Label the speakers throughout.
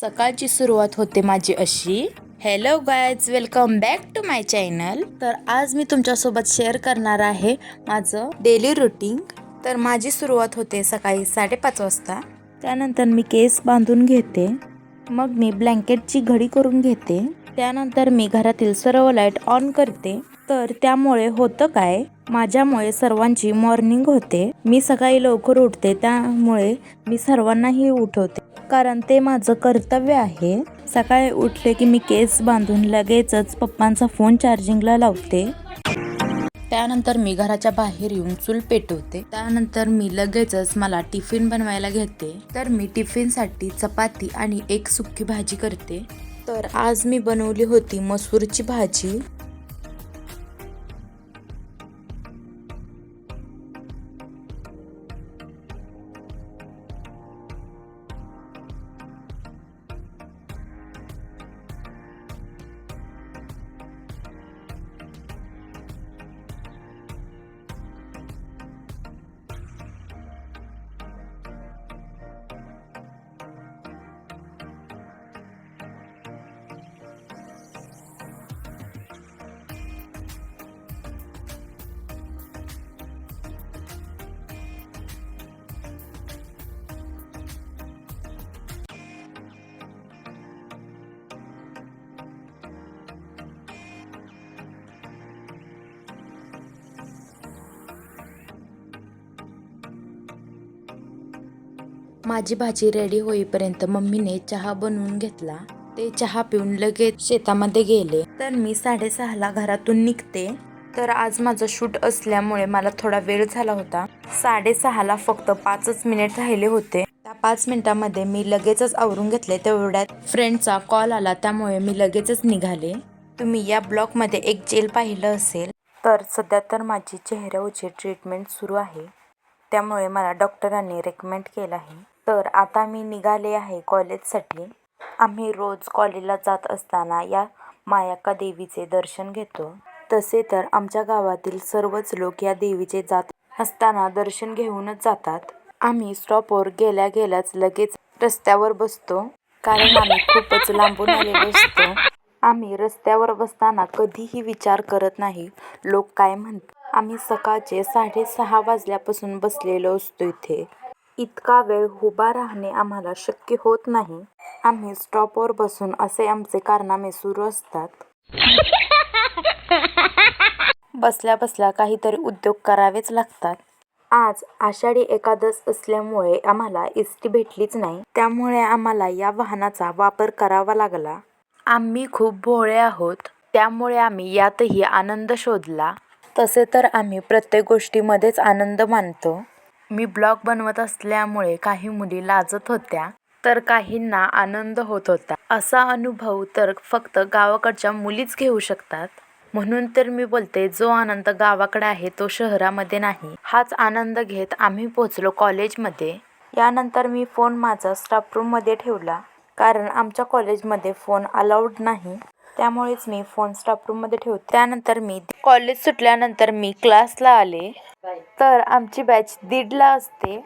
Speaker 1: सकाळची सुरुवात होते माझी अशी. Hello guys welcome back to my channel तर आज मी तुमच्यासोबत शेअर करणार आहे माझं डेली रुटीन तर माझी सुरुवात होते सकाळी साडेपाच वाजता. त्यानंतर मी केस बांधून घेते. मग मी ब्लँकेटची घडी करून घेते. त्यानंतर मी घरातील सर्व लाइट ऑन करते. तर त्यामुळे होतं काय? माझ्यामुळे सर्वांची मॉर्निंग होते. मी सकाळी लवकर उठते. त्यामुळे मी सर्वांनाही उठवते. कारण ते माझं कर्तव्य आहे. सकाळी उठले की मी केस बांधून लगेचच पप्पांचा फोन चार्जिंगला लावते. त्यानंतर मी घराच्या बाहेर येऊन चूल पेटवते. त्यानंतर मी लगेचच मला टिफिन बनवायला घेते. तर मी टिफिनसाठी चपाती आणि एक सुक्की भाजी करते. तर आज मी बनवली होती मसूरची भाजी. माझी भाजी रेडी होईपर्यंत मम्मीने चहा बनवून घेतला. ते चहा पिऊन लगेच शेतामध्ये गेले. तर मी साडेसहाला घरातून निघते. तर आज माझं शूट असल्यामुळे मला थोडा वेळ झाला होता. साडेसहाला फक्त पाचच मिनिट राहिले होते. त्या पाच मिनिटामध्ये मी लगेचच आवरून घेतले. तेवढ्यात फ्रेंडचा कॉल आला. त्यामुळे मी लगेचच निघाले. तुम्ही या ब्लॉगमध्ये एक जेल पाहिलं असेल तर सध्या तर माझी चेहऱ्यावरची ट्रीटमेंट सुरू आहे. त्यामुळे मला डॉक्टरांनी रेकमेंड केलं आहे. तर आता मी निघाले आहे कॉलेजसाठी. आम्ही रोज कॉलेजला जात असताना या मायाक्का देवीचे दर्शन घेतो. तसे तर आमच्या गावातील सर्वच लोक या देवीचे जात असताना दर्शन घेऊनच जातात. आम्ही स्टॉपवर गेल्या गेल्याच लगेच रस्त्यावर बसतो. कारण आम्ही खूपच लांबून आलेलो असतो. आम्ही रस्त्यावर बसताना कधीही विचार करत नाही. लोक काय म्हणतात? आम्ही सकाळचे साडेसहा वाजल्यापासून बसलेलो असतो इथे. इतका वेळ उभा राहणे आम्हाला शक्य होत नाही. आम्ही स्टॉपवर बसून असे आमचे कारनामे सुरू असतात. बसल्या बसल्या काहीतरी उद्योग करावेच लागतात. आज आषाढी एकादश असल्यामुळे आम्हाला एस टी भेटलीच नाही. त्यामुळे आम्हाला या वाहनाचा वापर करावा लागला. आम्ही खूप भोळे आहोत. त्यामुळे आम्ही यातही आनंद शोधला. तसे तर आम्ही प्रत्येक गोष्टीमध्येच आनंद मानतो. मी ब्लॉग बनवत असल्यामुळे काही मुली लाजत होत्या तर काहींना आनंद होत होता. असा अनुभव तर फक्त गावाकडच्या मुलीच घेऊ शकतात. म्हणून तर मी बोलते जो आनंद गावाकडे आहे तो शहरामध्ये नाही. हाच आनंद घेत आम्ही पोचलो कॉलेजमध्ये. यानंतर मी फोन माझा स्टाफ रूममध्ये ठेवला कारण आमच्या कॉलेजमध्ये फोन अलाउड नाही. त्यामुळेच मी फोन स्टाफ रूममध्ये ठेवते. त्यानंतर मी कॉलेज सुटल्यानंतर मी क्लासला आले. तर आमची बॅच दीडला असते.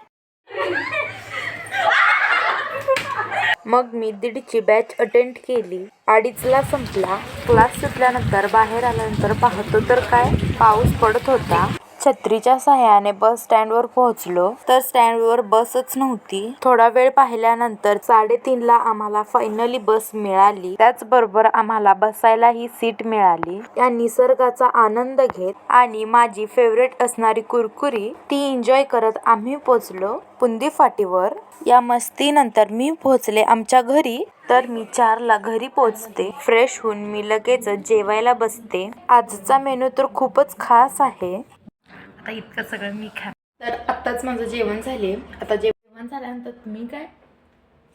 Speaker 1: मग मी दीडची बॅच अटेंड केली. अडीचला संपला. क्लास सुटल्यानंतर बाहेर आल्यानंतर पाहतो तर काय? पाऊस पडत होता. छत्रीच्या सहाय्याने बस स्टँडवर पोहोचलो. तर स्टँडवर बसच नव्हती. थोडा वेळ पाहिल्यानंतर साडेतीनला आम्हाला फायनली बस मिळाली. त्याचबरोबर आम्हाला बसायलाही सीट मिळाली. या निसर्गाचा आनंद घेत आणि माझी फेवरेट असणारी कुरकुरी ती एन्जॉय करत आम्ही पोचलो पुंदी फाटीवर या मस्तीनंतर मी पोहोचले आमच्या घरी. तर मी चारला घरी पोचते फ्रेश होऊन मी लगेच जेवायला बसते. आजचा मेनू तर खूपच खास आहे. आता इतकं सगळं मी खा तर आत्ताच माझं जेवण झाले. आता जेवण झाल्यानंतर तुम्ही काय?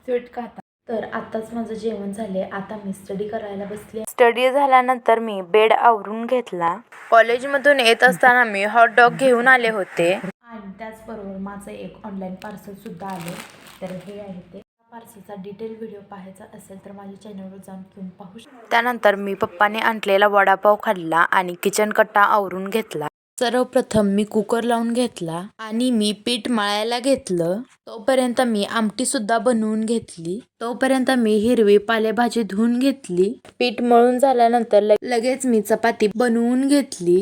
Speaker 1: स्वीट खाता. तर आत्ताच माझं जेवण झाले. आता मी स्टडी करायला बसले. स्टडी झाल्यानंतर मी बेड आवरून घेतला. कॉलेजमधून येत असताना मी हॉट डॉग घेऊन आले होते. आणि त्याचबरोबर माझं एक ऑनलाईन पार्सल सुद्धा आले. तर हे आहे ते. पार्सलचा डिटेल व्हिडिओ पाहायचा असेल तर माझ्या चॅनलवर जाऊन तुम्ही पाहू शकता. त्यानंतर मी पप्पाने आणलेला वडापाव खाल्ला आणि किचन कट्टा आवरून घेतला. सर्वप्रथम मी कुकर लावून घेतला आणि मी पीठ मळायला घेतलं. तोपर्यंत मी आमटी सुद्धा बनवून घेतली. तोपर्यंत मी हिरवी पालेभाजी धुवून घेतली. पीठ मळून झाल्यानंतर लगेच मी चपाती बनवून घेतली.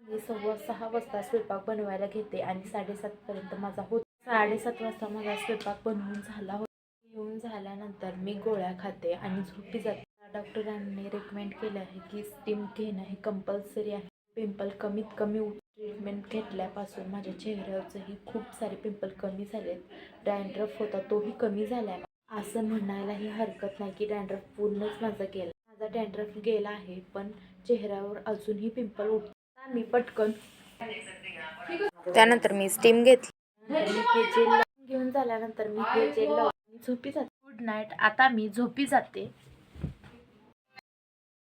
Speaker 1: मी सव्वा सहा वाजता स्वयंपाक बनवायला घेते आणि साडेसात पर्यंत माझा होत साडेसात वाजता माझा स्वयंपाक बनवून झाला होता. येऊन झाल्यानंतर मी गोळ्या खाते आणि झोपी जाते. डॉक्टरांनी रेकमेंड केलं आहे की स्टीम घेणं हे कंपल्सरी आहे. पिंपल कमीत कमी ट्रीटमेंट घेतल्यापासून माझ्या चेहऱ्यावरचंही खूप सारे पिंपल कमी झालेत. डॅन्ड्रफ होता तोही कमी झाला आहे असं म्हणायलाही हरकत नाही की डॅन्ड्रफ पूर्णच माझा गेला. माझा डॅन्ड्रफ गेला आहे पण चेहऱ्यावर अजूनही पिंपल उठतात. मी पटकन त्यानंतर मी स्टीम घेतली. हे जेल घेऊन झाल्यानंतर मी हे जेल लावून झोपी जाते. गुड नाईट आता मी झोपी जाते.